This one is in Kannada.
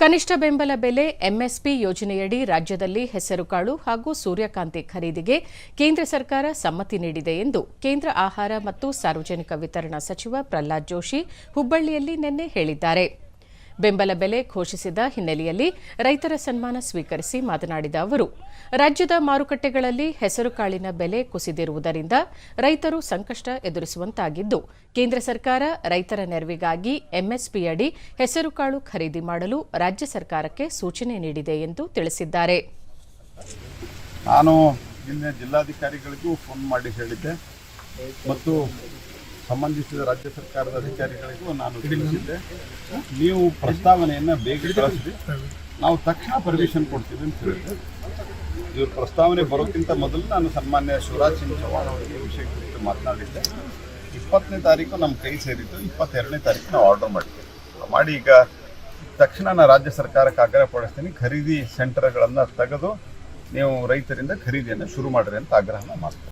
ಕನಿಷ್ಠ ಬೆಂಬಲ ಬೆಲೆ ಎಂಎಸ್ಪಿ ಯೋಜನೆಯಡಿ ರಾಜ್ಯದಲ್ಲಿ ಹೆಸರುಕಾಳು ಹಾಗೂ ಸೂರ್ಯಕಾಂತಿ ಖರೀದಿಗೆ ಕೇಂದ್ರ ಸರ್ಕಾರ ಸಮ್ಮತಿ ನೀಡಿದೆ ಎಂದು ಕೇಂದ್ರ ಆಹಾರ ಮತ್ತು ಸಾರ್ವಜನಿಕ ವಿತರಣಾ ಸಚಿವ ಪ್ರಹ್ಲಾದ್ ಜೋಶಿ ಹುಬ್ಬಳ್ಳಿಯಲ್ಲಿ ನಿನ್ನೆ ಹೇಳಿದ್ದಾರೆ. ಬೆಂಬಲ ಬೆಲೆ ಘೋಷಿಸಿದ ಹಿನ್ನೆಲೆಯಲ್ಲಿ ರೈತರ ಸನ್ಮಾನ ಸ್ವೀಕರಿಸಿ ಮಾತನಾಡಿದ ಅವರು, ರಾಜ್ಯದ ಮಾರುಕಟ್ಟೆಗಳಲ್ಲಿ ಹೆಸರುಕಾಳಿನ ಬೆಲೆ ಕುಸಿದಿರುವುದರಿಂದ ರೈತರು ಸಂಕಷ್ಟ ಎದುರಿಸುವಂತಾಗಿದ್ದು, ಕೇಂದ್ರ ಸರ್ಕಾರ ರೈತರ ನೆರವಿಗಾಗಿ ಎಂಎಸ್ಪಿಯಡಿ ಹೆಸರುಕಾಳು ಖರೀದಿ ಮಾಡಲು ರಾಜ್ಯ ಸರ್ಕಾರಕ್ಕೆ ಸೂಚನೆ ನೀಡಿದೆ ಎಂದು ತಿಳಿಸಿದ್ದಾರೆ. ನಾನು ಜಿಲ್ಲಾಧಿಕಾರಿಗಳಿಗೂ ಫೋನ್ ಮಾಡಿ ಹೇಳಿದ್ದೆ. ಮತ್ತು ಸಂಬಂಧಿಸಿದ ರಾಜ್ಯ ಸರ್ಕಾರದ ಅಧಿಕಾರಿಗಳಿಗೂ ನಾನು ತಿಳಿಸಿದ್ದೆ. ನೀವು ಪ್ರಸ್ತಾವನೆಯನ್ನು ಬೇಗ ಕಳಿಸಿದ್ವಿ ನಾವು ತಕ್ಷಣ ಪರ್ಮಿಷನ್ ಕೊಡ್ತೀವಿ ಅಂತ ಹೇಳಿದ್ದೆ. ಇವ್ರ ಪ್ರಸ್ತಾವನೆ ಬರೋಕ್ಕಿಂತ ಮೊದಲು ನಾನು ಸನ್ಮಾನ್ಯ ಶಿವರಾಜ್ ಸಿಂಗ್ ಚೌಹಾಣ್ ಅವರಿಗೆ ಈ ವಿಷಯ ಕುರಿತು ಮಾತನಾಡಿದ್ದೆ. ಇಪ್ಪತ್ತನೇ ತಾರೀಕು ನಮ್ಮ ಕೈ ಸೇರಿದ್ದು, ಇಪ್ಪತ್ತೆರಡನೇ ತಾರೀಕು ನಾವು ಆರ್ಡರ್ ಮಾಡಿದ್ದೆ ಮಾಡಿ ಈಗ ತಕ್ಷಣ ನಾನು ರಾಜ್ಯ ಸರ್ಕಾರಕ್ಕೆ ಆಗ್ರಹ ಪಡಿಸ್ತೀನಿ, ಖರೀದಿ ಸೆಂಟರ್ಗಳನ್ನು ತೆಗೆದು ನೀವು ರೈತರಿಂದ ಖರೀದಿಯನ್ನು ಶುರು ಮಾಡಿರಿ ಅಂತ ಆಗ್ರಹನ ಮಾಡ್ತೀನಿ.